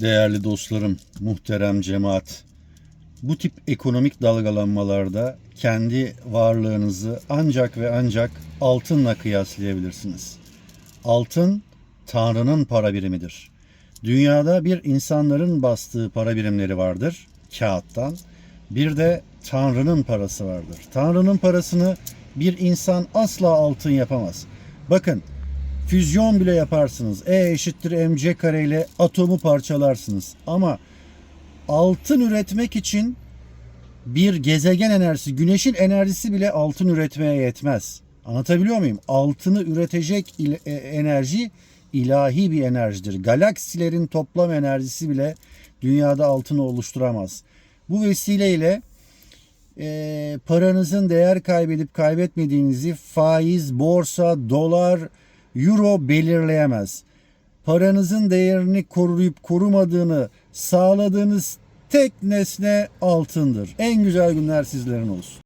Değerli dostlarım, muhterem cemaat. Bu tip ekonomik dalgalanmalarda kendi varlığınızı ancak ve ancak altınla kıyaslayabilirsiniz. Altın Tanrı'nın para birimidir. Dünyada bir insanların bastığı para birimleri vardır kağıttan. Bir de Tanrı'nın parası vardır. Tanrı'nın parasını bir insan asla altın yapamaz. Bakın füzyon bile yaparsınız. E eşittir mc kare ile atomu parçalarsınız. Ama altın üretmek için bir gezegen enerjisi, güneşin enerjisi bile altın üretmeye yetmez. Anlatabiliyor muyum? Altını üretecek il- e, enerji ilahi bir enerjidir. Galaksilerin toplam enerjisi bile dünyada altını oluşturamaz. Bu vesileyle e, paranızın değer kaybedip kaybetmediğinizi faiz, borsa, dolar, euro belirleyemez. Paranızın değerini koruyup korumadığını sağladığınız tek nesne altındır. En güzel günler sizlerin olsun.